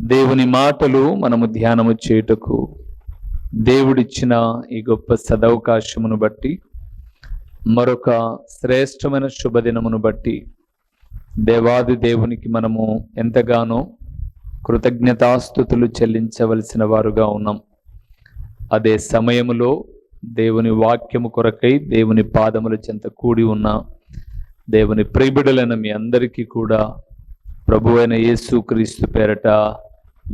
దేవుని మాటలు మనము ధ్యానము చేయుటకు దేవుడిచ్చిన ఈ గొప్ప సదవకాశమును బట్టి మరొక శ్రేష్టమైన శుభదినమును బట్టి దేవాది దేవునికి మనము ఎంతగానో కృతజ్ఞతాస్థుతులు చెల్లించవలసిన వారుగా ఉన్నాం. అదే సమయములో దేవుని వాక్యము కొరకై దేవుని పాదముల చెంత కూడి ఉన్న దేవుని ప్రిబిడలైన మీ అందరికీ కూడా ప్రభువైన యేసు క్రీస్తు పేరట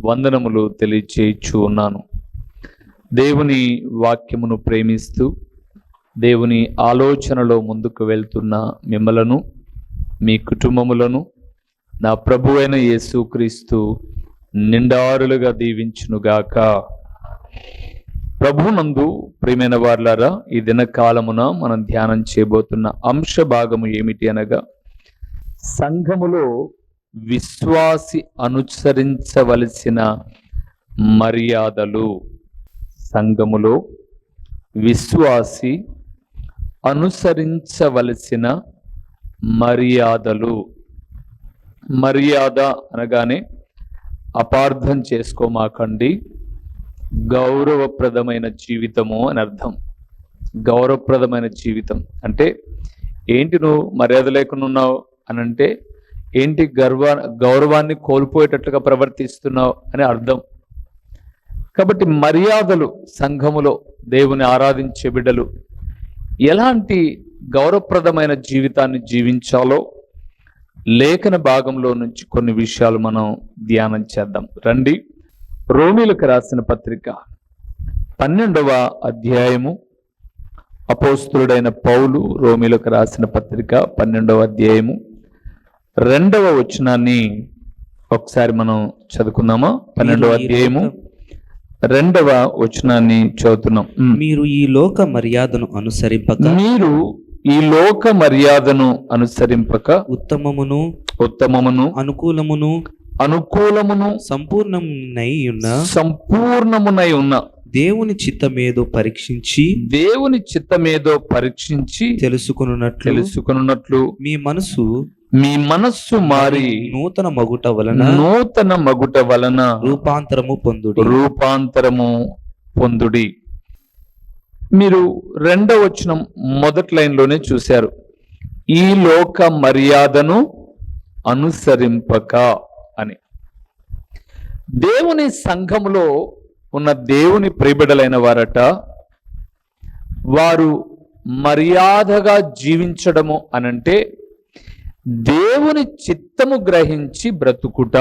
వందనములు తెలియచేయచ్చు ఉన్నాను. దేవుని వాక్యమును ప్రేమిస్తూ దేవుని ఆలోచనలో ముందుకు వెళ్తున్న మిమ్మలను మీ కుటుంబములను నా ప్రభు అయిన యేసు క్రీస్తు నిండారులుగా దీవించునుగాక. ప్రభునందు ప్రియమైన వార్లారా ఈ దినకాలమున మనం ధ్యానం చేయబోతున్న అంశ భాగము ఏమిటి అనగా సంఘములో విశ్వాసి అనుసరించవలసిన మర్యాదలు. సంఘములో విశ్వాసి అనుసరించవలసిన మర్యాదలు. మర్యాద అనగానే అపార్థం చేసుకోమాకండి. గౌరవప్రదమైన జీవితము అని అర్థం. గౌరవప్రదమైన జీవితం. అంటే ఏంటి నువ్వు మర్యాద లేకుండా ఉన్నావు అని అంటే ఏంటి గర్వ గౌరవాన్ని కోల్పోయేటట్లుగా ప్రవర్తిస్తున్నావు అని అర్థం. కాబట్టి మర్యాదలు సంఘములో దేవుని ఆరాధించే బిడ్డలు ఎలాంటి గౌరవప్రదమైన జీవితాన్ని జీవించాలో లేఖన భాగంలో నుంచి కొన్ని విషయాలు మనం ధ్యానం చేద్దాం. రండి. రోమిలకు రాసిన పత్రిక పన్నెండవ అధ్యాయము. అపోస్తుడైన పౌలు రోమిలకు రాసిన పత్రిక పన్నెండవ అధ్యాయము. రెండవ వచనాన్ని ఒకసారి మనం చదువుకుందామా? పన్నెండవ అధ్యాయము. రెండవ వచనాన్ని చదువుతున్నాం. మీరు ఈ లోక మర్యాదను అనుసరింపక మీరు ఈ లోక మర్యాదను అనుసరింపక ఉత్తమమును ఉత్తమమును అనుకూలమును అనుకూలమును సంపూర్ణమునై ఉన్న సంపూర్ణమునై ఉన్న దేవుని చిత్తమేదో పరీక్షించి దేవుని చిత్తమేదో పరీక్షించి తెలుసుకున్నట్లు తెలుసుకున్నట్లు మీ మనసు మీ మనస్సు మారి నూతన మగుట వలన నూతన మగుట వలన రూపాంతరము పొందుడి. రూపాంతరము పొందుడి. మీరు రెండవ వచనం మొదటి లైన్లోనే చూశారు. ఈ లోక మర్యాదను అనుసరింపక. అని దేవుని సంఘములో ఉన్న దేవుని ప్రిబిడలైన వారట వారు మర్యాదగా జీవించడము అనంటే దేవుని చిత్తము గ్రహించి బ్రతుకుట.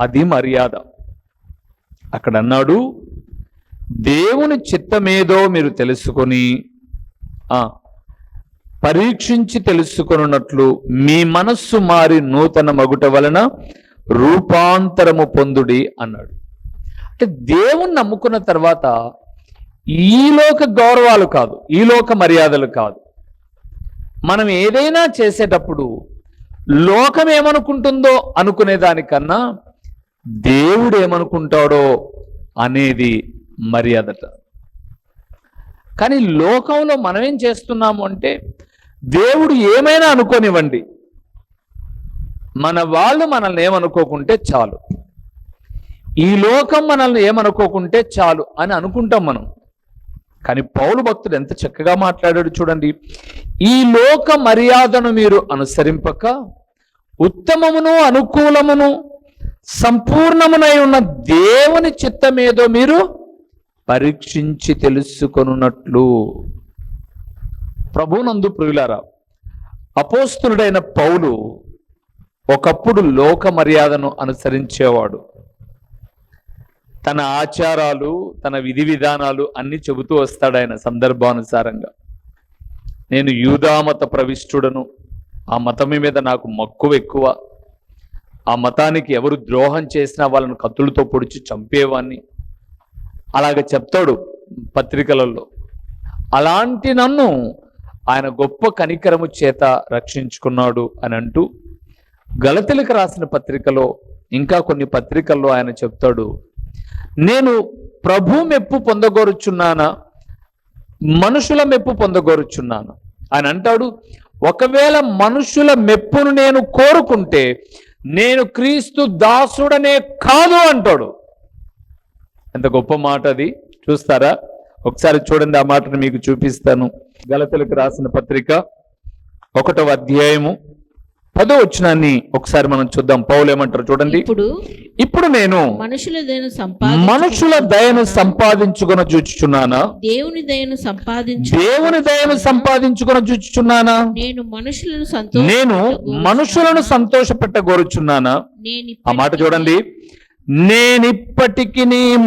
అది మర్యాద. అక్కడ అన్నాడు దేవుని చిత్తమేదో మీరు తెలుసుకొని పరీక్షించి తెలుసుకొనున్నట్లు మీ మనస్సు మారి నూతన మగుట వలన రూపాంతరము పొందుడి అన్నాడు. అంటే దేవుణ్ణి నమ్ముకున్న తర్వాత ఈ లోక గౌరవాలు కాదు ఈ లోక మర్యాదలు కాదు. మనం ఏదైనా చేసేటప్పుడు లోకం ఏమనుకుంటుందో అనుకునే దానికన్నా దేవుడు ఏమనుకుంటాడో అనేది మర్యాదట. కానీ లోకంలో మనం ఏం చేస్తున్నాము అంటే దేవుడు ఏమైనా అనుకోనివ్వండి. మన వాళ్ళు మనల్ని ఏమనుకోకుంటే చాలు. ఈ లోకం మనల్ని ఏమనుకోకుంటే చాలు అని అనుకుంటాం మనం. కానీ పౌలు భక్తుడు ఎంత చక్కగా మాట్లాడాడు చూడండి. ఈ లోక మర్యాదను మీరు అనుసరింపక ఉత్తమమును అనుకూలమును సంపూర్ణమునై ఉన్న దేవుని చిత్తమేదో మీరు పరీక్షించి తెలుసుకొనున్నట్లు. ప్రభునందు ప్రియులారా అపోస్తులుడైన పౌలు ఒకప్పుడు లోక మర్యాదను అనుసరించేవాడు. తన ఆచారాలు తన విధి విధానాలు అన్ని చెబుతూ వస్తాడు ఆయన సందర్భానుసారంగా. నేను యూదామత ప్రవిష్టుడను. ఆ మతం మీద నాకు మక్కువ ఎక్కువ. ఆ మతానికి ఎవరు ద్రోహం చేసినా వాళ్ళను కత్తులతో పొడిచి చంపేవాణ్ణి. అలాగ చెప్తాడు పత్రికలలో. అలాంటి నన్ను ఆయన గొప్ప కనికరము చేత రక్షించుకున్నాడు అని అంటూ గలతెలకు రాసిన పత్రికలో ఇంకా కొన్ని పత్రికల్లో ఆయన చెప్తాడు నేను ప్రభు మెప్పు పొందగోరుచున్నానా? మనుషుల మెప్పు పొందగోరుచున్నాను. ఆయన అంటాడు ఒకవేళ మనుషుల మెప్పును నేను కోరుకుంటే నేను క్రీస్తు దాసుడనే కాదు అంటాడు. ఎంత గొప్ప మాట అది. చూస్తారా? ఒకసారి చూడండి ఆ మాటను మీకు చూపిస్తాను. గలతలకు రాసిన పత్రిక ఒకటవ అధ్యాయము పదో వచనాన్ని ఒకసారి మనం చూద్దాం. పౌలు ఏమంటారు చూడండి. ఇప్పుడు ఇప్పుడు నేను మనుషుల దయను సంపాదించు మనుషుల దయను సంపాదించుకొని చూచుచున్నానా? దేవుని దయను సంపాదించు దేవుని దయను సంపాదించుకొని చూచుచున్నానా? నేను మనుషులను నేను మనుషులను సంతోషపెట్టగోరుచున్నానా నేను ఆ మాట చూడండి. నేనిప్పటికి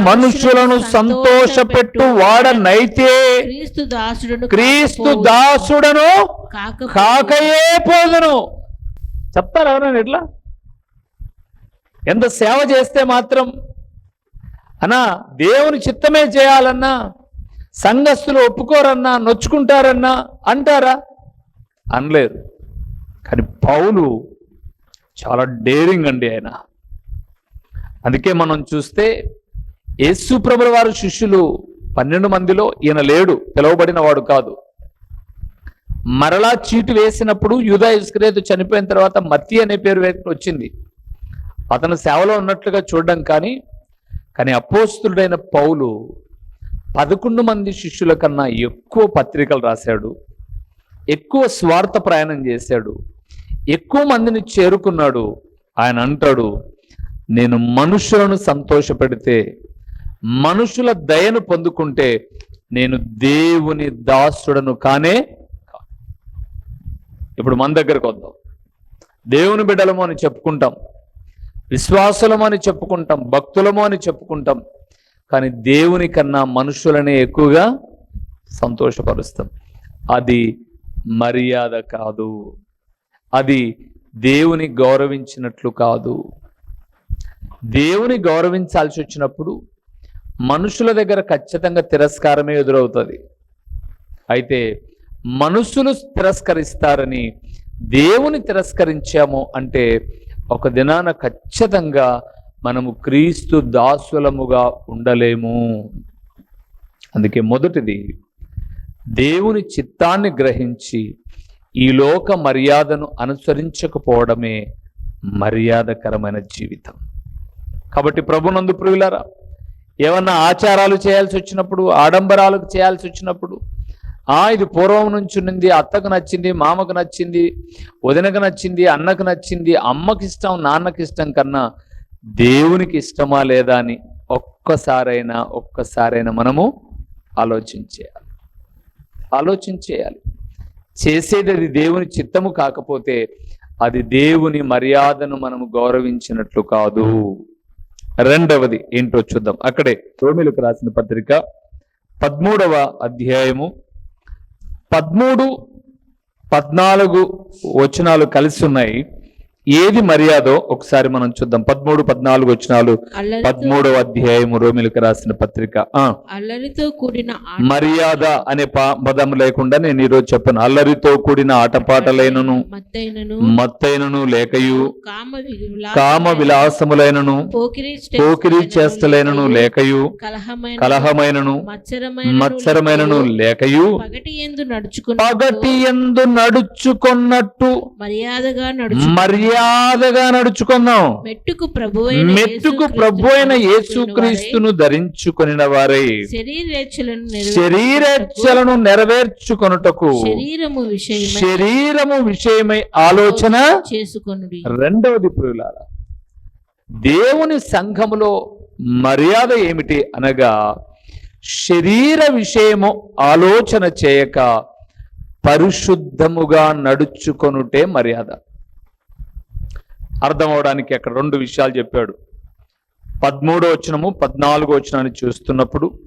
మనుషులను సంతోషపెట్టు వాడనైతే క్రీస్తు దాసుడును క్రీస్తు దాసుడను కాక కాకయే పోదును. చెప్తారు ఎవరైనా ఎట్లా? ఎంత సేవ చేస్తే మాత్రం అన్నా దేవుని చిత్తమే చేయాలన్నా సంఘస్థులు ఒప్పుకోరన్నా నొచ్చుకుంటారన్నా అంటారా? అనలేరు కానీ పౌలు చాలా డేరింగ్ అండి ఆయన. అందుకే మనం చూస్తే యేసు ప్రభుల వారు శిష్యులు పన్నెండు మందిలో ఈయన లేడు పిలువబడిన వాడు కాదు. మరలా చీటు వేసినప్పుడు యూదా ఇస్క్రేతు చనిపోయిన తర్వాత మత్తి అనే పేరు వచ్చింది. అతను సేవలో ఉన్నట్లుగా చూడడం కానీ కానీ అపోస్తుడైన పౌలు పదకొండు మంది శిష్యుల కన్నా ఎక్కువ పత్రికలు రాశాడు ఎక్కువ స్వార్థ ప్రయాణం చేశాడు ఎక్కువ మందిని చేరుకున్నాడు. ఆయన అంటాడు నేను మనుషులను సంతోషపెడితే మనుషుల దయను పొందుకుంటే నేను దేవుని దాసుడను కానే ఇప్పుడు మన దగ్గరకు వద్దాం. దేవుని బిడ్డలము అని చెప్పుకుంటాం. విశ్వాసులము అని చెప్పుకుంటాం. భక్తులము అని చెప్పుకుంటాం. కానీ దేవుని కన్నా మనుషులనే ఎక్కువగా సంతోషపరుస్తాం. అది మర్యాద కాదు. అది దేవుని గౌరవించినట్లు కాదు. దేవుని గౌరవించాల్సి వచ్చినప్పుడు మనుషుల దగ్గర ఖచ్చితంగా తిరస్కారమే ఎదురవుతుంది. అయితే మనుషులు తిరస్కరిస్తారని దేవుని తిరస్కరించాము అంటే ఒక దినాన ఖచ్చితంగా మనము క్రీస్తు దాసులముగా ఉండలేము. అందుకే మొదటిది దేవుని చిత్తాన్ని గ్రహించి ఈ లోక మర్యాదను అనుసరించకపోవడమే మర్యాదకరమైన జీవితం. కాబట్టి ప్రభునందు ప్రియులారా ఏమన్నా ఆచారాలు చేయాల్సి వచ్చినప్పుడు ఆడంబరాలకు చేయాల్సి వచ్చినప్పుడు ఆ ఇది పూర్వం నుంచి ఉన్నింది అత్తకు నచ్చింది మామకు నచ్చింది వదినకు నచ్చింది అన్నకు నచ్చింది అమ్మకి ఇష్టం నాన్నకి ఇష్టం కన్నా దేవునికి ఇష్టమా లేదా అని ఒక్కసారైనా ఒక్కసారైనా మనము ఆలోచించేయాలి. ఆలోచించేయాలి. చేసేది అది దేవుని చిత్తము కాకపోతే అది దేవుని మర్యాదను మనము గౌరవించినట్లు కాదు. రెండవది ఏంటో చూద్దాం. అక్కడే రోమిలకు రాసిన పత్రిక పదమూడవ అధ్యాయము పదమూడు పద్నాలుగు వచనాలు కలిసి ఉన్నాయి. ఏది మర్యాదో ఒకసారి మనం చూద్దాం. పదమూడు పద్నాలుగు అల్లరితో పదమూడవ అధ్యాయము రోమిలకు రాసిన పత్రిక. అల్లరితో కూడిన మర్యాద అనే పదం లేకుండా నేను ఈరోజు చెప్పను. అల్లరితో కూడిన ఆటపాటలైనను మత్తైనను లేకయు కామ విలాస- కామ విలాసములైనను పోకిరి చేష్టలైనను లేకయు కలహమైన కలహమైనను మత్సరమైన మత్సరమైనను లేకయు పగటి ఎందు నడుచుకున్న పగటి ఎందు నడుచుకున్నట్టు మర్యాదగా నడుచు మర్యాదగా నడుచుకుందాం. మెట్టుకు ప్రభు మెట్టుకు ప్రభు అయిన యేసుక్రీస్తును ధరించుకొనిన వారై శరీరేచ్ఛలను నెరవేర్చుకొనుటకు శరీరము విషయమై శరీరము విషయమై ఆలోచన చేసుకొనుడి. రెండవది ప్రియులారా దేవుని సంఘములో మర్యాద ఏమిటి అనగా శరీర విషయము ఆలోచన చేయక పరిశుద్ధముగా నడుచుకొనుటే మర్యాద. అర్థం అవడానికి అక్కడ రెండు విషయాలు చెప్పాడు. పదమూడో వచనము పద్నాలుగో వచనాన్ని చూస్తున్నప్పుడు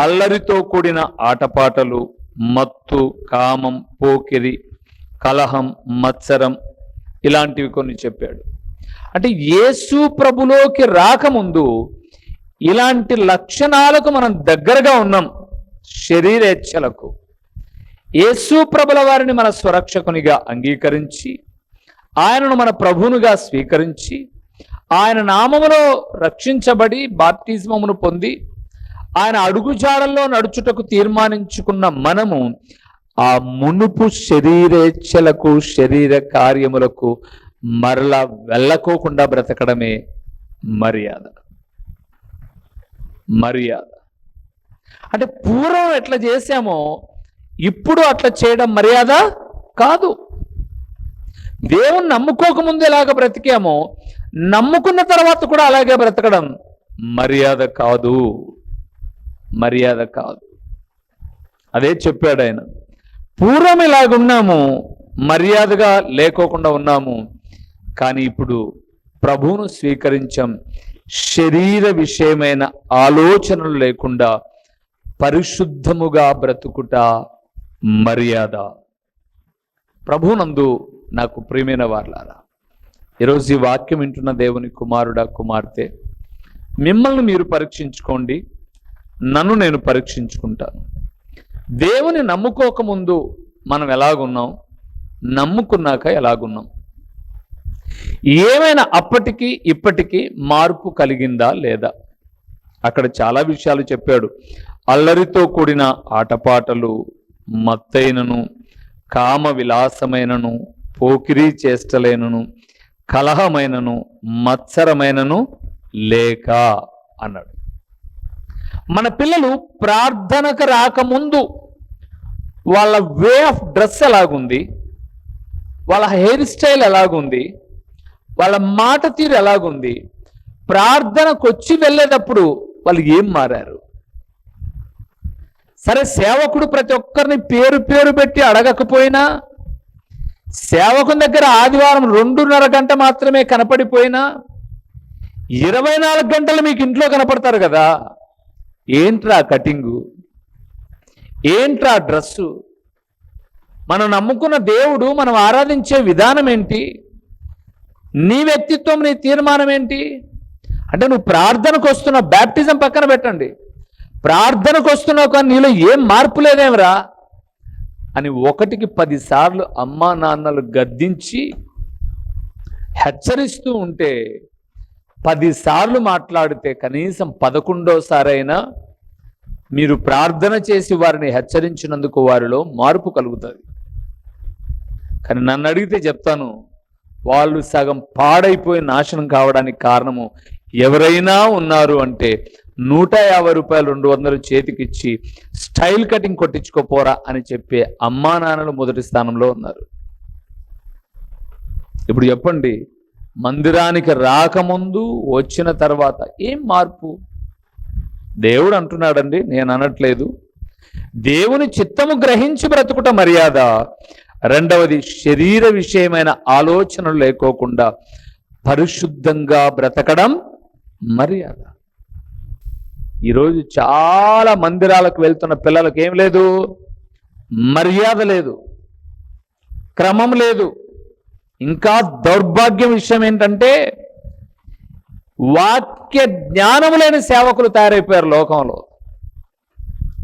అల్లరితో కూడిన ఆటపాటలు మత్తు కామం పోకిరి కలహం మత్సరం ఇలాంటివి కొన్ని చెప్పాడు. అంటే యేసు ప్రభులోకి రాకముందు ఇలాంటి లక్షణాలకు మనం దగ్గరగా ఉన్నాం శరీరేచ్ఛలకు. యేసు ప్రభుల వారిని మన స్వరక్షకునిగా అంగీకరించి ఆయనను మన ప్రభునుగా స్వీకరించి ఆయన నామములో రక్షించబడి బాప్తిజమమును పొంది ఆయన అడుగుజాడల్లో నడుచుటకు తీర్మానించుకున్న మనము ఆ మునుపు శరీరేచ్ఛలకు శరీర కార్యములకు మరలా వెళ్ళకోకుండా బ్రతకడమే మర్యాద. మర్యాద. అంటే పూర్వం ఎట్లా చేశామో ఇప్పుడు అట్లా చేయడం మర్యాద కాదు. దేవుని నమ్ముకోకముందు ఎలాగ బ్రతికామో నమ్ముకున్న తర్వాత కూడా అలాగే బ్రతకడం మర్యాద కాదు. మర్యాద కాదు. అదే చెప్పాడు ఆయన. పూర్వం ఇలాగున్నాము మర్యాదగా లేకోకుండా ఉన్నాము. కానీ ఇప్పుడు ప్రభువును స్వీకరించాం. శరీర విషయమైన ఆలోచనలు లేకుండా పరిశుద్ధముగా బ్రతుకుట మర్యాద. ప్రభునందు నాకు ప్రియమైన వార్లారా ఈరోజు ఈ వాక్యం వింటున్న దేవుని కుమారుడా కుమార్తె మిమ్మల్ని మీరు పరీక్షించుకోండి నన్ను నేను పరీక్షించుకుంటాను. దేవుని నమ్ముకోకముందు మనం ఎలాగున్నాం? నమ్ముకున్నాక ఎలాగున్నాం? ఏమైనా అప్పటికి ఇప్పటికీ మార్పు కలిగిందా లేదా? అక్కడ చాలా విషయాలు చెప్పాడు. అల్లరితో కూడిన ఆటపాటలు మత్తైనను కామ విలాసమైనను పోకిరీ చేష్టలైనను కలహమైనను మత్సరమైనను లేక అన్నాడు. మన పిల్లలు ప్రార్థనకు రాకముందు వాళ్ళ వే ఆఫ్ డ్రెస్ ఎలాగుంది వాళ్ళ హెయిర్ స్టైల్ ఎలాగుంది వాళ్ళ మాట తీరు ఎలాగుంది ప్రార్థనకు వచ్చి వెళ్ళేటప్పుడు వాళ్ళు ఏం మారారు? సరే సేవకుడు ప్రతి ఒక్కరిని పేరు పేరు పెట్టి అడగకపోయినా సేవకుని దగ్గర ఆదివారం రెండున్నర గంట మాత్రమే కనపడిపోయినా ఇరవై నాలుగు గంటలు మీకు ఇంట్లో కనపడతారు కదా. ఏంట్రా కటింగు? ఏంట్రా డ్రెస్సు? మనం నమ్ముకున్న దేవుడు మనం ఆరాధించే విధానం ఏంటి? నీ వ్యక్తిత్వం నీ తీర్మానం ఏంటి? అంటే నువ్వు ప్రార్థనకు వస్తున్నావు బ్యాప్టిజం పక్కన పెట్టండి. ప్రార్థనకు వస్తున్నావు కానీ నీలో ఏం మార్పు లేదేమరా? అని ఒకటికి పదిసార్లు అమ్మా నాన్నలు గద్దించి హెచ్చరిస్తూ ఉంటే పదిసార్లు మాట్లాడితే కనీసం పదకొండోసారైనా మీరు ప్రార్థన చేసి వారిని హెచ్చరించినందుకు వారిలో మార్పు కలుగుతుంది. కానీ నన్ను అడిగితే చెప్తాను వాళ్ళు సగం పాడైపోయి నాశనం కావడానికి కారణము ఎవరైనా ఉన్నారు అంటే నూట యాభై రూపాయలు రెండు వందలు చేతికిచ్చి స్టైల్ కటింగ్ కొట్టించుకోపోరా అని చెప్పే అమ్మా నాన్నలు మొదటి స్థానంలో ఉన్నారు. ఇప్పుడు చెప్పండి మందిరానికి రాకముందు వచ్చిన తర్వాత ఏం మార్పు? దేవుడు అంటున్నాడండి నేను అనట్లేదు. దేవుని చిత్తము గ్రహించి బ్రతుకుట మర్యాద. రెండవది శరీర విషయమైన ఆలోచనలు లేకోకుండా పరిశుద్ధంగా బ్రతకడం మర్యాద. ఈరోజు చాలా మందిరాలకు వెళ్తున్న పిల్లలకు ఏం లేదు? మర్యాద లేదు. క్రమం లేదు. ఇంకా దౌర్భాగ్యం విషయం ఏంటంటే వాక్య జ్ఞానము లేని సేవకులు తయారైపోయారు లోకంలో.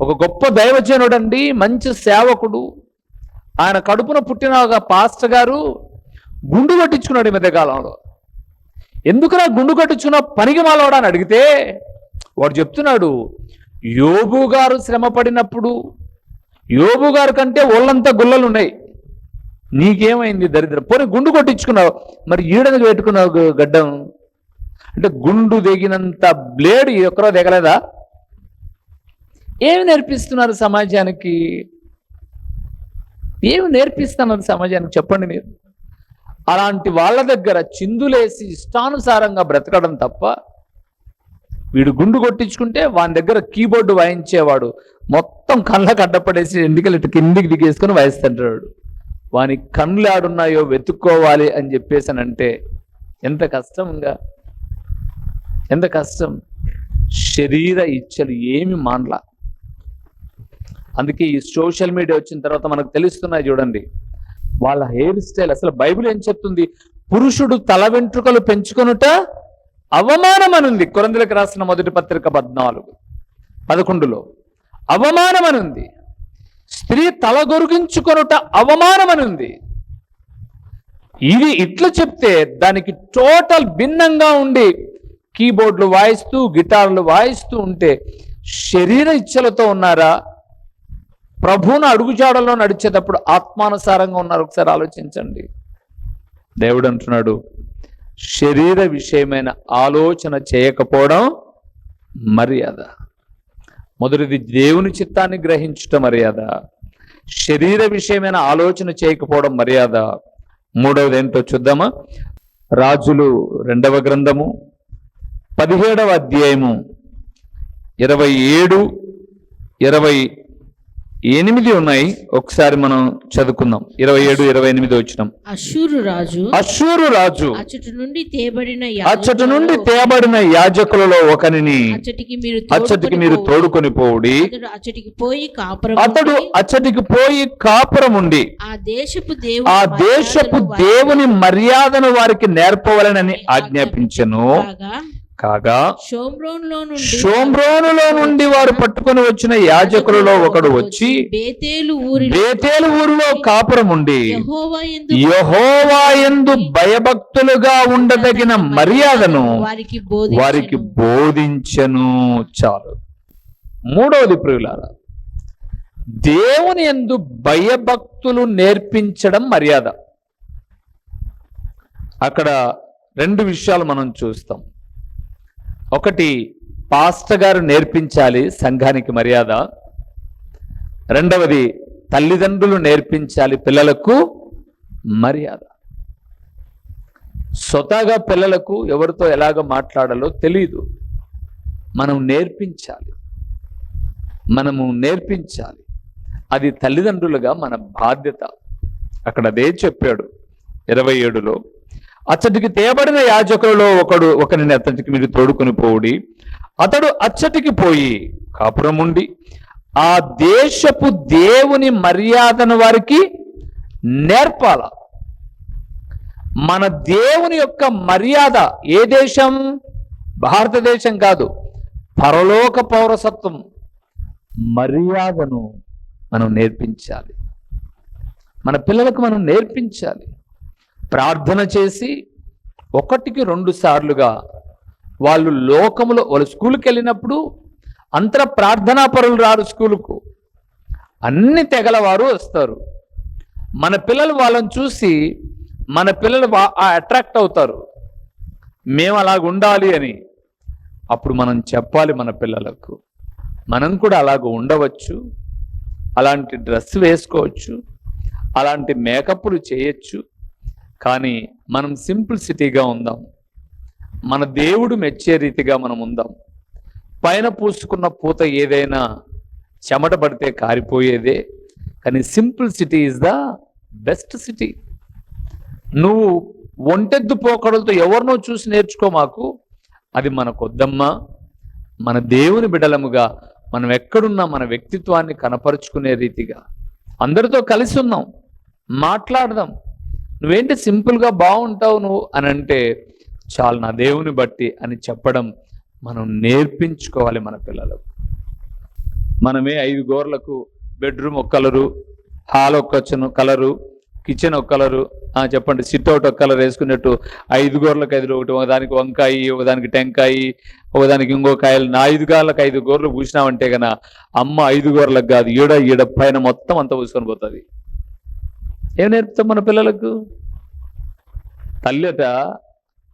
ఒక గొప్ప దైవజనుడు అండి మంచి సేవకుడు. ఆయన కడుపున పుట్టిన ఒక పాస్టర్ గారు గుండు కొట్టించుకున్నాడు ఈ మధ్యకాలంలో. ఎందుకురా గుండు కొట్టించుకున్న పనికి మాలవాడు అని అడిగితే వాడు చెప్తున్నాడు యోబు గారు శ్రమ పడినప్పుడు యోబు గారు కంటే ఒళ్ళంతా గుల్లలు ఉన్నాయి నీకేమైంది దరిద్రం? పోనీ గుండు కొట్టించుకున్నావు మరి ఈడను పెట్టుకున్నావు గడ్డం? అంటే గుండు దిగినంత బ్లేడ్ ఎక్కడో దిగలేదా ఏమి నేర్పిస్తున్నారు సమాజానికి? ఏమి నేర్పిస్తున్నారు సమాజానికి చెప్పండి మీరు. అలాంటి వాళ్ళ దగ్గర చిందులేసి ఇష్టానుసారంగా బ్రతకడం తప్ప వీడు గుండు కొట్టించుకుంటే వాని దగ్గర కీబోర్డు వాయించేవాడు. మొత్తం కళ్ళకు అడ్డపడేసి ఎందుకలు ఇటు కిందికి దిగేసుకొని వాయిస్తుంటాడు. వాని కళ్ళు ఆడున్నాయో వెతుక్కోవాలి అని చెప్పేసానంటే ఎంత కష్టంగా ఎంత కష్టం? శరీర ఇచ్చలు ఏమి మానలా. అందుకే ఈ సోషల్ మీడియా వచ్చిన తర్వాత మనకు తెలుస్తున్నాయి చూడండి. వాళ్ళ హెయిర్ స్టైల్ అసలు బైబిల్ ఏం చెప్తుంది? పురుషుడు తల వెంట్రుకలు పెంచుకొనుట అవమానం అనుంది కొరందులకు రాసిన మొదటి పత్రిక పద్నాలుగు పదకొండులో. అవమానం అనుంది స్త్రీ తల గొరిగించుకొనుట అవమానం అనుంది ఇది ఇట్లా చెప్తే దానికి టోటల్ భిన్నంగా ఉండి కీబోర్డులు వాయిస్తూ గిటార్లు వాయిస్తూ ఉంటే శరీర ఇచ్చలతో ఉన్నారా? ప్రభువును అడుగుజాడలో నడిచేటప్పుడు ఆత్మానుసారంగా ఉన్నారు. ఒకసారి ఆలోచించండి. దేవుడు అంటున్నాడు శరీర విషయమైన ఆలోచన చేయకపోవడం మర్యాద. మొదటిది దేవుని చిత్తాన్ని గ్రహించటం మర్యాద. శరీర విషయమైన ఆలోచన చేయకపోవడం మర్యాద. మూడవది ఏంటో చూద్దామా? రాజులు రెండవ గ్రంథము పదిహేడవ అధ్యాయము ఇరవై ఏడు ఇరవై ఎనిమిది ఉన్నాయి. ఒకసారి మనం చదువుకుందాం. ఇరవై ఏడు ఇరవై ఎనిమిది వచ్చినాం. అశూరు రాజు. అశ్షూరు రాజు. అచ్చటి నుండి తేబడిన అచ్చటి నుండి తేబడిన యాజకులలో ఒకనిని అచ్చటికి మీరు అచ్చటికి మీరు తోడుకొని పోవుడి. అచ్చటికి పోయి కాపురం అతడు అచ్చటికి పోయి కాపురముండి ఆ దేశపు దేవుని ఆ దేశపు మర్యాదను వారికి దేవుని మర్యాదను వారికి నేర్పవలనని ఆజ్ఞాపించను. కాగా షోమ్రోన్లో నుండి వారు పట్టుకొని వచ్చిన యాజకులలో ఒకడు వచ్చి బేతేలు ఊరి బేతేలు ఊరిలో కాపురం ఉండి యెహోవా యందు యహోవాయందు భయభక్తులుగా ఉండదగిన మర్యాదను వారికి బోధించెను. వారికి బోధించను చాలు. మూడవది ప్రియులారా దేవుని ఎందు భయభక్తులు నేర్పించడం మర్యాద. అక్కడ రెండు విషయాలు మనం చూస్తాం. ఒకటి పాస్టర్ గారు నేర్పించాలి సంఘానికి మర్యాద. రెండవది తల్లిదండ్రులు నేర్పించాలి పిల్లలకు మర్యాద. స్వతహాగా పిల్లలకు ఎవరితో ఎలాగ మాట్లాడాలో తెలియదు మనం నేర్పించాలి. మనము నేర్పించాలి. అది తల్లిదండ్రులుగా మన బాధ్యత. అక్కడ అదే చెప్పాడు. ఇరవై ఏడులో అచ్చటికి తేబడిన యాజకులలో ఒకడు ఒకరిని అతనికి మీరు తోడుకొని పోవుడి. అతడు అచ్చటికి పోయి కాపురం ఉండి ఆ దేశపు దేవుని మర్యాదను వారికి నేర్పాల. మన దేవుని యొక్క మర్యాద ఏ దేశం? భారతదేశం కాదు పరలోక పౌరసత్వం. మర్యాదను మనం నేర్పించాలి. మన పిల్లలకు మనం నేర్పించాలి. ప్రార్థన చేసి ఒకటికి రెండు సార్లుగా వాళ్ళు లోకములో వాళ్ళు స్కూల్కి వెళ్ళినప్పుడు అంతర ప్రార్థనా పరులు రారు స్కూలుకు. అన్ని తెగల వారు వస్తారు. మన పిల్లలు వాళ్ళని చూసి మన పిల్లలు అట్రాక్ట్ అవుతారు. మేము అలాగ ఉండాలి అని. అప్పుడు మనం చెప్పాలి మన పిల్లలకు. మనం కూడా అలాగ ఉండవచ్చు. అలాంటి డ్రెస్ వేసుకోవచ్చు. అలాంటి మేకప్లు చేయొచ్చు. కానీ మనం సింపుల్ సిటీగా ఉందాం. మన దేవుడు మెచ్చే రీతిగా మనం ఉందాం. పైన పూసుకున్న పూత ఏదైనా చెమట పడితే కారిపోయేదే కానీ simple city is the best city. నువ్వు ఒంటెద్దు పోకడలతో ఎవరినో చూసి నేర్చుకో మాకు. అది మనకొద్దమ్మా. మన దేవుని బిడలముగా మనం ఎక్కడున్నా మన వ్యక్తిత్వాన్ని కనపరుచుకునే రీతిగా. అందరితో కలిసి ఉన్నాం మాట్లాడదాం. నువ్వేంటి సింపుల్గా బాగుంటావు నువ్వు అని అంటే చాలు నా దేవుని బట్టి అని చెప్పడం మనం నేర్పించుకోవాలి మన పిల్లలకు. మనమే ఐదు గోర్లకు బెడ్రూమ్ ఒక కలరు హాల్ ఒక కలరు కిచెన్ ఒక కలరు చెప్పండి సిట్అవుట్ ఒక కలర్ వేసుకున్నట్టు ఐదు గోర్లకు ఐదు ఒకటి ఒకదానికి వంకాయి ఒకదానికి టెంకాయి ఒకదానికి ఇంకో కాయలు. నా ఐదు గార్లకు ఐదు గోర్లు పూసినామంటే గన అమ్మ ఐదు గోర్లకు కాదు ఈడ ఈడ పైన మొత్తం అంతా పూసుకొని పోతుంది. ఏం నేర్పుతాం మన పిల్లలకు? తల్లి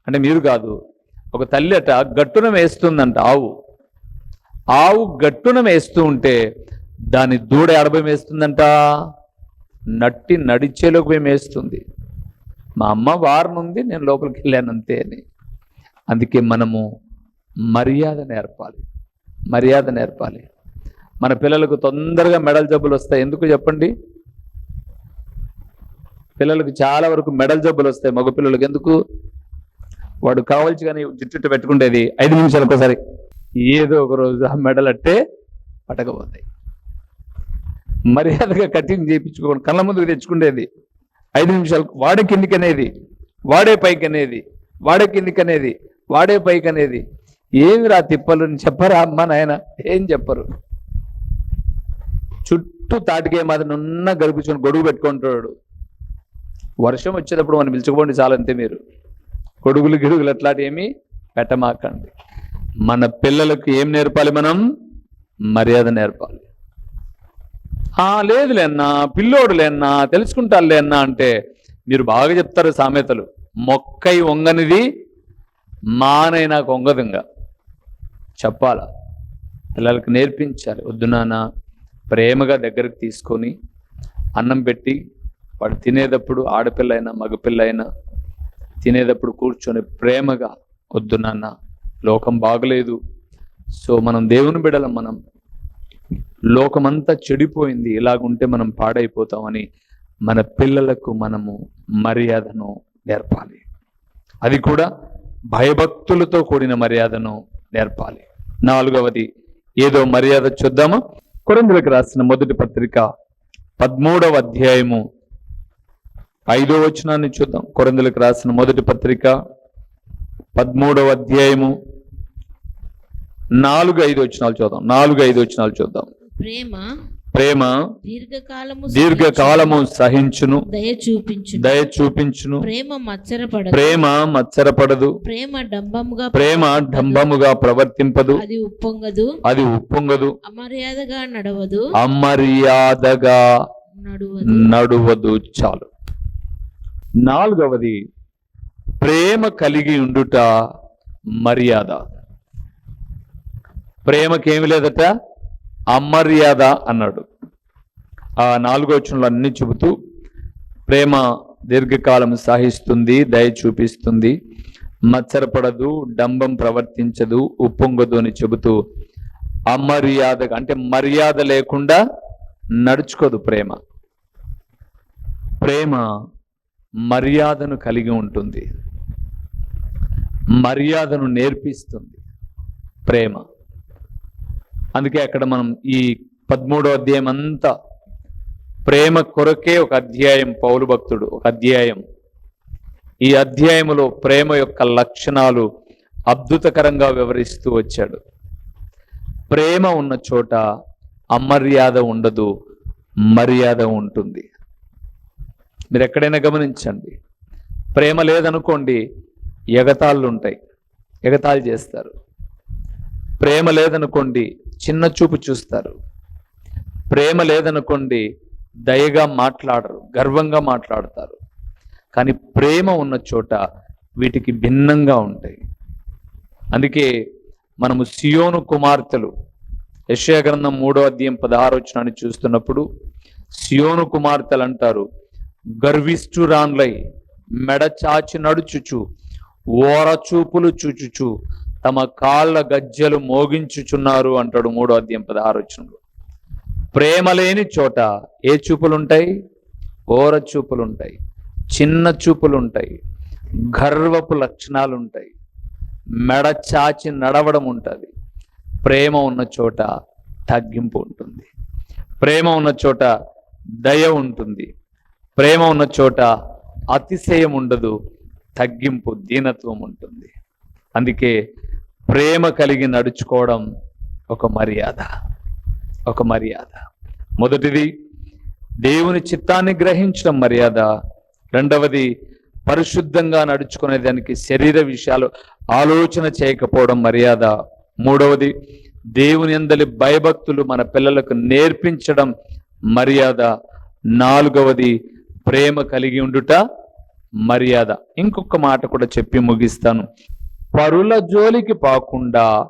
అంటే మీరు కాదు ఒక తల్లి గట్టున వేస్తుందంట ఆవు. ఆవు గట్టున వేస్తూ ఉంటే దాని దూడ ఎడబై వేస్తుందంట నట్టి నడిచేలోకి పోయి వేస్తుంది మా అమ్మ వారనుంది నేను లోపలికి వెళ్ళాను అంతే అని. అందుకే మనము మర్యాద నేర్పాలి మర్యాద నేర్పాలి. మన పిల్లలకు తొందరగా మెడల్ జబ్బులు వస్తాయి ఎందుకు చెప్పండి? పిల్లలకు చాలా వరకు మెడల్ జబ్బులు వస్తాయి మగ పిల్లలకు ఎందుకు? వాడు కావాల్సి కానీ జుట్టు పెట్టుకుంటేది ఐదు నిమిషాలకు ఒకసారి ఏదో ఒక రోజు ఆ మెడల్ అట్టే పట్టకపోతాయి మర్యాదగా కటింగ్ చేయించుకోకుండా కళ్ళ ముందుకు తెచ్చుకుండేది. ఐదు నిమిషాలు వాడే కిందికి అనేది వాడే పైకి అనేది వాడే కిందికి అనేది వాడే పైకి అనేది ఏమి రా తిప్పలు చెప్పరా అమ్మ నాయన? ఏం చెప్పరు. చుట్టూ తాటికే మాత్రం ఉన్న గడుపుకొని గొడుగు పెట్టుకుంటాడు. వర్షం వచ్చేటప్పుడు మనం పిలుచుకోండి చాలంతే మీరు. కొడుగులు గిడుగులు అట్లాంటి ఏమి పెట్టమాకండి. మన పిల్లలకు ఏం నేర్పాలి మనం? మర్యాద నేర్పాలి. ఆ లేదులే అన్నా పిల్లోడులే అన్నా తెలుసుకుంటారులే అన్నా అంటే మీరు బాగా చెప్తారు సామెతలు. మొక్కై వంగనిది మానై నాకు వంగదుగా చెప్పాలా? పిల్లలకు నేర్పించాలి. వద్దు నాన్న ప్రేమగా దగ్గరకు తీసుకొని అన్నం పెట్టి వాడు తినేటప్పుడు ఆడపిల్ల అయినా మగపిల్ల అయినా తినేటప్పుడు కూర్చొని ప్రేమగా వద్దు నాన్న లోకం బాగలేదు. సో మనం దేవుని బిడలం మనం. లోకమంతా చెడిపోయింది ఇలాగుంటే మనం పాడైపోతామని మన పిల్లలకు మనము మర్యాదను నేర్పాలి. అది కూడా భయభక్తులతో కూడిన మర్యాదను నేర్పాలి. నాలుగవది ఏదో మర్యాద చూద్దామా? కొరందులకు రాసిన మొదటి పత్రిక పదమూడవ అధ్యాయము ఐదో వచనాన్ని చూద్దాం. కొరందులకు రాసిన మొదటి పత్రిక పదమూడవ అధ్యాయము నాలుగు ఐదు వచనాలు చూద్దాం. నాలుగు ఐదు వచనాలు చూద్దాం. ప్రేమ ప్రేమ దీర్ఘకాలము దీర్ఘకాలము సహించును. దయ చూపించు దయ చూపించును. ప్రేమ మచ్చరపడదు. ప్రేమ మత్సరపడదు ప్రేమ డంబముగా ప్రేమ డంబముగా ప్రవర్తింపదు. అది ఉప్పొంగదు. అది ఉప్పొంగదు. అమర్యాదగా నడవదు. అమర్యాదగా నడువదు చాలు. నాలుగవది ప్రేమ కలిగి ఉండుట మర్యాద. ప్రేమకేమి లేదట? అమర్యాద అన్నాడు. ఆ నాలుగో వచనంలో అన్ని చెబుతూ ప్రేమ దీర్ఘకాలం సాహిస్తుంది దయ చూపిస్తుంది మచ్చరపడదు డంబం ప్రవర్తించదు ఉప్పొంగదు అని చెబుతూ అమర్యాద అంటే మర్యాద లేకుండా నడుచుకోదు ప్రేమ. ప్రేమ మర్యాదను కలిగి ఉంటుంది. మర్యాదను నేర్పిస్తుంది. ప్రేమ. అందుకే అక్కడ మనం ఈ పదమూడో అధ్యాయం అంతా ప్రేమ కొరకే ఒక అధ్యాయం పౌలు భక్తుడు ఒక అధ్యాయం. ఈ అధ్యాయములో ప్రేమ యొక్క లక్షణాలు అద్భుతకరంగా వివరిస్తూ వచ్చాడు. ప్రేమ ఉన్న చోట అమర్యాద ఉండదు మర్యాద ఉంటుంది. మీరు ఎక్కడైనా గమనించండి. ప్రేమ లేదనుకోండి ఎగతాళ్ళు ఉంటాయి ఎగతాళి చేస్తారు. ప్రేమ లేదనుకోండి చిన్న చూపు చూస్తారు. ప్రేమ లేదనుకోండి దయగా మాట్లాడరు గర్వంగా మాట్లాడతారు. కానీ ప్రేమ ఉన్న చోట వీటికి భిన్నంగా ఉంటాయి. అందుకే మనము సియోను కుమార్తెలు. యెషయా గ్రంథం మూడో అధ్యాయం పదహారు వచ్చినాన్ని చూస్తున్నప్పుడు సియోను కుమార్తెలు అంటారు గర్విష్ఠురాన్లై మెడ చాచి నడుచుచు ఓర చూపులు చూచుచు తమ కాళ్ళ గజ్జలు మోగించుచున్నారు అంటాడు మూడో అధ్యాయం పదహారు వచ్చినప్పుడు ప్రేమ లేని చోట ఏ చూపులుంటాయి? ఓర చూపులుంటాయి చిన్న చూపులుంటాయి గర్వపు లక్షణాలు ఉంటాయి మెడ చాచి నడవడం ఉంటుంది ప్రేమ ఉన్న చోట తగ్గింపు ఉంటుంది. ప్రేమ ఉన్న చోట దయ ఉంటుంది. ప్రేమ ఉన్న చోట అతిశయం ఉండదు తగ్గింపు దీనత్వం ఉంటుంది. అందుకే ప్రేమ కలిగి నడుచుకోవడం ఒక మర్యాద ఒక మర్యాద. మొదటిది దేవుని చిత్తాన్ని గ్రహించడం మర్యాద. రెండవది పరిశుద్ధంగా నడుచుకునే దానికి శరీర విషయాలు ఆలోచన చేయకపోవడం మర్యాద. మూడవది దేవుని అందలి భయభక్తులు మన పిల్లలకు నేర్పించడం మర్యాద. నాలుగవది ప్రేమ కలిగి ఉండుట మర్యాద. ఇంకొక మాట కూడా చెప్పి ముగిస్తాను. పరుల జోలికి పోకుండా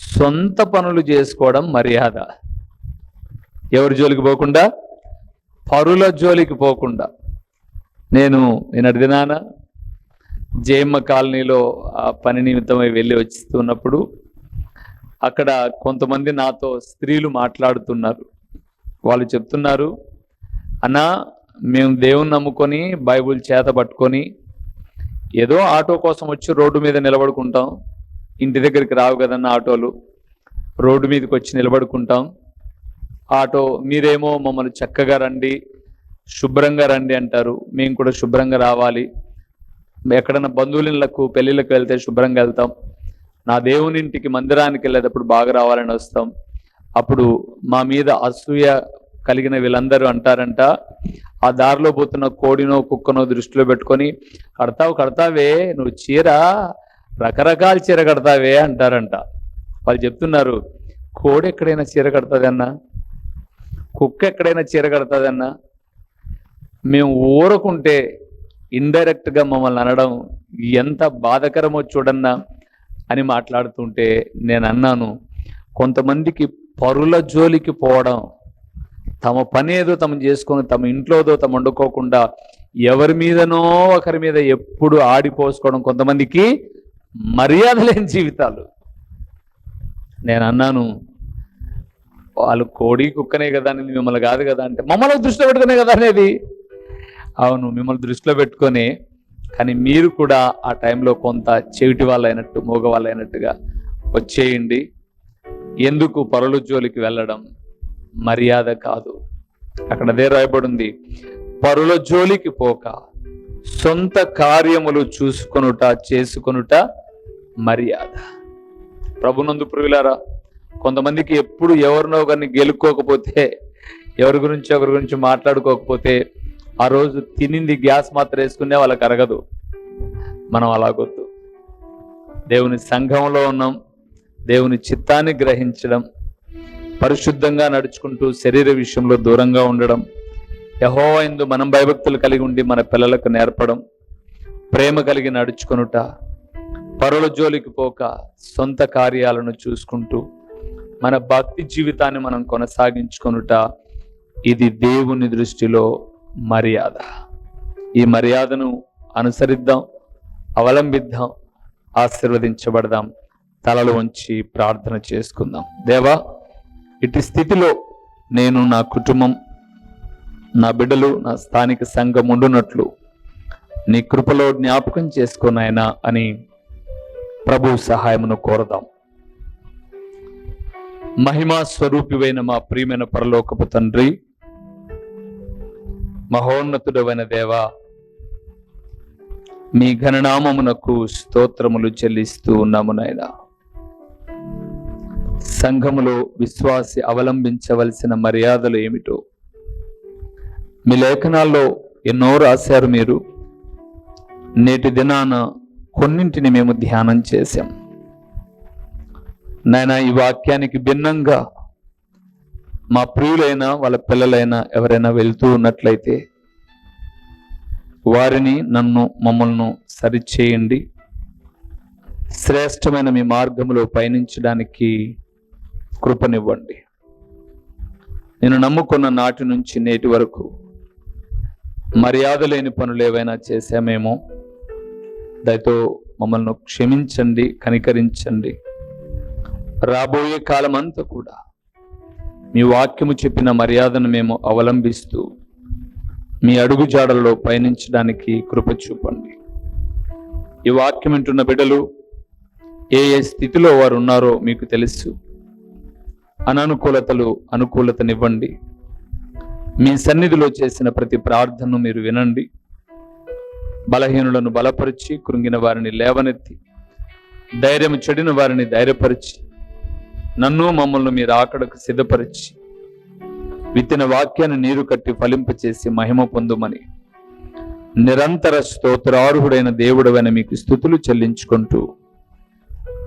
సొంత పనులు చేసుకోవడం మర్యాద. ఎవరి జోలికి పోకుండా? పరుల జోలికి పోకుండా. నేను నిన్నటి దినాన జయమ్మ కాలనీలో ఆ పని నిమిత్తమై వెళ్ళి వస్తున్నప్పుడు అక్కడ కొంతమంది నాతో స్త్రీలు మాట్లాడుతున్నారు. వాళ్ళు చెప్తున్నారు అన్నా మేము దేవుని నమ్ముకొని బైబుల్ చేత పట్టుకొని ఏదో ఆటో కోసం వచ్చి రోడ్డు మీద నిలబడుకుంటాం. ఇంటి దగ్గరికి రావు కదన్న ఆటోలు. రోడ్డు మీదకి వచ్చి నిలబడుకుంటాం. ఆటో మీరేమో మమ్మల్ని చక్కగా రండి శుభ్రంగా రండి అంటారు. మేము కూడా శుభ్రంగా రావాలి. ఎక్కడన్నా బంధువులకు పెళ్ళిళ్ళకి వెళ్తే శుభ్రంగా వెళ్తాం. నా దేవుని ఇంటికి మందిరానికి వెళ్ళేటప్పుడు బాగా రావాలని వస్తాం. అప్పుడు మా మీద అసూయ కలిగిన వీళ్ళందరూ అంటారంట ఆ దారిలో పోతున్న కోడినో కుక్కనో దృష్టిలో పెట్టుకొని కడతావు కడతావే నువ్వు చీర రకరకాల చీర కడతావే అంటారంట. వాళ్ళు చెప్తున్నారు కోడి ఎక్కడైనా చీర కడతాదన్నా కుక్క ఎక్కడైనా చీర కడతాదన్నా మేము ఊరకుంటే ఇండైరెక్ట్గా మమ్మల్ని అనడం ఎంత బాధకరమో చూడన్నా అని మాట్లాడుతుంటే నేను అన్నాను కొంతమందికి పరుల జోలికి పోవడం తమ పని ఏదో తమ చేసుకొని తమ ఇంట్లోదో తమ వండుకోకుండా ఎవరి మీదనో ఒకరి మీద ఎప్పుడు ఆడిపోసుకోవడం కొంతమందికి మర్యాద లేని జీవితాలు. నేను అన్నాను వాళ్ళు కోడి కుక్కనే కదా అనేది మిమ్మల్ని కాదు కదా అంటే మమ్మల్ని దృష్టిలో పెట్టుకునే కదా అనేది. అవును మిమ్మల్ని దృష్టిలో పెట్టుకొని కానీ మీరు కూడా ఆ టైంలో కొంత చెవిటి వాళ్ళైనట్టు మూగ వాళ్ళైనట్టుగా వచ్చేయండి. ఎందుకు పొరలు జోలికి వెళ్ళడం? మర్యాద కాదు. అక్కడ అదే రాయబడి ఉంది పరుల జోలికి పోక సొంత కార్యములు చూసుకొనుట చేసుకొనుట మర్యాద. ప్రభునందు పురుగులారా కొంతమందికి ఎప్పుడు ఎవరినో ఒకరిని గెలుక్కోకపోతే ఎవరి గురించి ఒకరి గురించి మాట్లాడుకోకపోతే ఆ రోజు తినింది గ్యాస్ మాత్రం వేసుకునే వాళ్ళకి అరగదు. మనం అలాగొద్దు. దేవుని సంఘంలో ఉన్నాం. దేవుని చిత్తాన్ని గ్రహించడం పరిశుద్ధంగా నడుచుకుంటూ శరీర విషయంలో దూరంగా ఉండడం యహోవైందు మనం భయభక్తులు కలిగి ఉండి మన పిల్లలకు నేర్పడం ప్రేమ కలిగి నడుచుకొనుట పరుల జోలికి పోక సొంత కార్యాలను చూసుకుంటూ మన భక్తి జీవితాన్ని మనం కొనసాగించుకొనుట ఇది దేవుని దృష్టిలో మర్యాద. ఈ మర్యాదను అనుసరిద్దాం అవలంబిద్దాం ఆశీర్వదించబడదాం తలలు ఉంచి ప్రార్థన చేసుకుందాం. దేవా ఇటు స్థితిలో నేను నా కుటుంబం నా బిడ్డలు నా స్థానిక సంఘం ఉండునట్లు నీ కృపలో జ్ఞాపకం చేసుకున్నాయన అని ప్రభు సహాయమును కోరదాం. మహిమా స్వరూపివైన మా ప్రియమైన పరలోకపు తండ్రి మహోన్నతుడమైన దేవా మీ ఘననామమునకు స్తోత్రములు చెల్లిస్తూ ఉన్నాము నాయనా. సంఘములో విశ్వాసి అవలంబించవలసిన మర్యాదలు ఏమిటో? మీ లేఖనాల్లో ఎన్నో రాశారు మీరు. నేటి దినాన కొన్నింటిని మేము ధ్యానం చేశాం. నాయన ఈ వాక్యానికి భిన్నంగా మా ప్రియులైనా వాళ్ళ పిల్లలైనా ఎవరైనా వెళ్తూ ఉన్నట్లయితే వారిని నన్ను మమ్మల్ని సరిచేయండి. శ్రేష్టమైన మీ మార్గంలో పయనించడానికి కృపనివ్వండి. నేను నమ్ముకున్న నాటి నుంచి నేటి వరకు మర్యాద లేని పనులు ఏవైనా చేశామేమో దయతో మమ్మల్ని క్షమించండి కనికరించండి. రాబోయే కాలం అంతా కూడా మీ వాక్యము చెప్పిన మర్యాదను మేము అవలంబిస్తూ మీ అడుగుజాడల్లో పయనించడానికి కృప చూపండి. ఈ వాక్యం వింటున్న బిడ్డలు ఏ ఏ స్థితిలో వారు ఉన్నారో మీకు తెలుసు. అననుకూలతలు అనుకూలతనివ్వండి. మీ సన్నిధిలో చేసిన ప్రతి ప్రార్థనను మీరు వినండి. బలహీనులను బలపరిచి కృంగిన వారిని లేవనెత్తి ధైర్యం చెడిన వారిని ధైర్యపరిచి నన్ను మమ్మల్ని మీరు ఆకడకు సిద్ధపరిచి విత్తిన వాక్యాన్ని నీరు కట్టి ఫలింపచేసి మహిమ పొందుమని నిరంతర స్తోత్రార్హుడైన దేవుడవైన మీకు స్థుతులు చెల్లించుకుంటూ